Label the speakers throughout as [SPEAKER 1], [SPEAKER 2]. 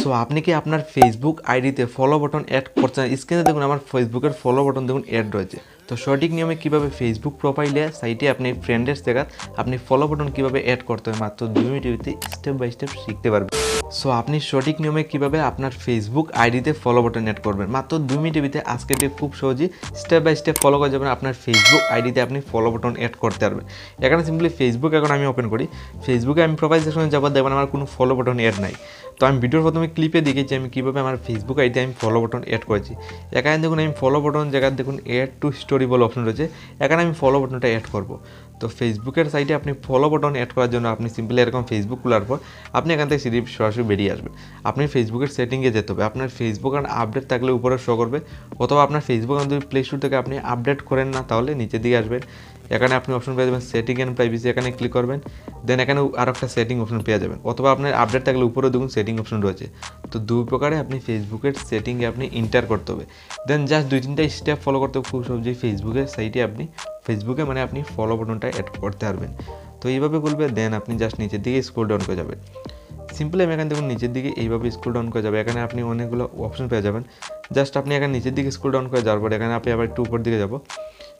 [SPEAKER 1] So আপনি কি আপনার ফেসবুক আইডিতে ফলো বটন অ্যাড করছেন? স্ক্রিনে দেখুন, আমার ফেসবুকের ফলো বটন দেখুন অ্যাড রয়েছে। তো সঠিক নিয়মে কীভাবে ফেসবুক প্রোফাইলে সাইটে আপনি ফ্রেন্ডের জায়গা আপনি ফলো বটন কীভাবে অ্যাড করতে হবে মাত্র দুই মিনিট স্টেপ বাই স্টেপ শিখতে পারবেন। সো আপনি সঠিক নিয়মে কীভাবে আপনার ফেসবুক আইডিতে ফলো বাটন অ্যাড করবেন? মাত্র দুই মিনিটের ভিতরে আজকে দিয়ে খুব সহজেই স্টেপ বাই স্টেপ ফলো করে যাবেন আপনার ফেসবুক আইডিতে আপনি ফলো বাটন অ্যাড করতে পারবেন। এখানে সিম্পলি ফেসবুক এখন আমি ওপেন করি। ফেসবুকে আমি প্রোফাইল সেকশনে যাবার দেখবেন আমার কোনো ফলো বাটন অ্যাড নাই। তো আমি ভিডিওর প্রথমে ক্লিপে দেখেছি, আমি কীভাবে আমার ফেসবুক আইডি আমি ফলো বাটন অ্যাড করেছি। এখানে দেখুন, আমি ফলো বাটন জায়গায় দেখুন অ্যাড টু স্টোরি বলে অপশন রয়েছে। এখানে আমি ফলো বাটনটা অ্যাড করব। তো ফেসবুকের সাইটে আপনি ফলো বটন অ্যাড করার জন্য আপনি সিম্পলি এরকম ফেসবুক খোলার পর আপনি এখান থেকে সিঁড়ি সরাসরি বেরিয়ে আসবেন। আপনি ফেসবুকের সেটিংয়ে যেতে হবে। আপনার ফেসবুক আর আপডেট থাকলে উপরে শো করবে। অথবা আপনার ফেসবুক যদি প্লে স্টোর থেকে আপনি আপডেট করেন না, তাহলে নিচের দিকে আসবেন। এখানে আপনি অপশন পেয়ে যাবেন সেটিং অ্যান্ড প্রাইভেসি এখানে ক্লিক করবেন। দেন এখানে আরও একটা সেটিং অপশন পেয়ে যাবেন। অথবা আপনার আপডেট থাকলে উপরে দেখুন সেটিং অপশন রয়েছে। তো দুই প্রকারে আপনি ফেসবুকের সেটিংয়ে আপনি ইন্টার করতে হবে। দেন জাস্ট দুই তিনটা স্টেপ ফলো করতে হবে খুব সহজেই ফেসবুকের সাইটে আপনি, ফেসবুকে মানে আপনি ফলো বাটনটা অ্যাড করতে পারবেন। তো এইভাবে বলবে দেন আপনি জাস্ট নিচের দিকে স্ক্রল ডাউন করে যাবেন। সিম্পলি আমি এখানে দেখুন নিচের দিকে এইভাবে স্ক্রল ডাউন করে যাবে। এখানে আপনি অনেকগুলো অপশন পেয়ে যাবেন। জাস্ট আপনি এখানে নিচের দিকে স্ক্রল ডাউন করে যাওয়ার পরে এখানে আপনি আবার একটু উপর দিকে যাব।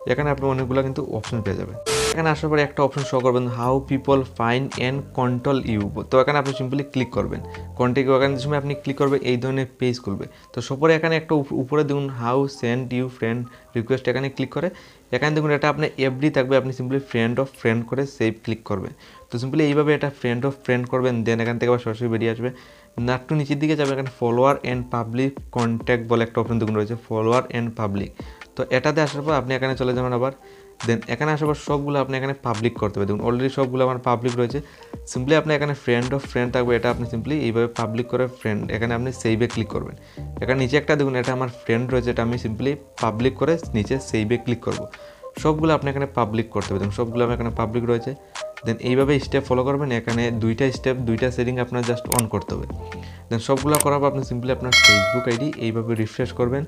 [SPEAKER 1] এখানে আপনি অনেকগুলো কিন্তু অপশন পেয়ে যাবেন। এখানে আসার পরে একটা অপশন শো করবেন how people find and control you তো এখানে আপনি সিম্পলি ক্লিক করবেন। কন্টেক্ট এখানে সময় আপনি ক্লিক করবেন এই ধরনের পেজ খুলবে। তো সপরে এখানে একটা উপ- উপরে দেখুন how send you friend request এখানে ক্লিক করে। এখানে দেখুন, এটা আপনার এফডি থাকবে, আপনি সিম্পলি ফ্রেন্ড অফ ফ্রেন্ড করে সেভ ক্লিক করবেন তো সিম্পলি এইভাবে এটা ফ্রেন্ড অফ ফ্রেন্ড করবেন দেন এখান থেকে আবার সরাসরি বেরিয়ে আসবে। না একটু নিচের দিকে যাবে, এখানে ফলোয়ার অ্যান্ড পাবলিক কন্ট্যাক্ট বলে একটা অপশন দেখুন রয়েছে ফলোয়ার অ্যান্ড পাবলিক তো এটাতে আসার পর আপনি এখানে চলে যাবেন আবার। দেন এখানে আসার পর সবগুলো আপনি এখানে পাবলিক করতে হবে। দেখুন অলরেডি সবগুলো আমার পাবলিক রয়েছে। সিম্পলি আপনি এখানে ফ্রেন্ড অফ ফ্রেন্ড থাকবে, এটা আপনি সিম্পলি এইভাবে পাবলিক করে ফ্রেন্ড এখানে আপনি সেইভে ক্লিক করবেন। এখানে নিচে একটা দেখুন, এটা আমার ফ্রেন্ড রয়েছে, এটা আমি সিম্পলি পাবলিক করে নিচে সেইভে ক্লিক করব। সবগুলো আপনি এখানে পাবলিক করতে হবে। দেখুন সবগুলো আমার এখানে পাবলিক রয়েছে। দেন এইভাবে স্টেপ ফলো করবেন, এখানে দুইটা স্টেপ দুইটা সেটিং আপনার জাস্ট অন করতে হবে। দেন সবগুলো করার পর আপনি সিম্পলি আপনার ফেসবুক আইডি এইভাবে রিফ্রেশ করবেন।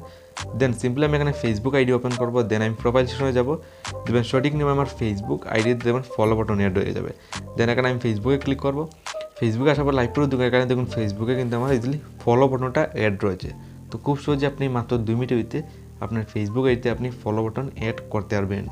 [SPEAKER 1] দেন সিম্পলি আমি এখানে ফেসবুক আইডি ওপেন করব দেন আমি প্রোফাইল সেশনে যাব। দেবেন সঠিক নিয়ে আমার ফেসবুক আইডি দেবেন ফলো বটন অ্যাড হয়ে যাবে। দেন এখানে আমি ফেসবুকে ক্লিক করব। ফেসবুকে আসার পর লাইভ করে দেখুন এখানে দেখুন ফেসবুকে কিন্তু আমার ইজিলি ফলো বটনটা অ্যাড রয়েছে। তো খুব সহজে আপনি মাত্র দুই মিনিটের ভিতরে আপনার ফেসবুক আইডিতে আপনি ফলো বটন অ্যাড করতে পারবেন।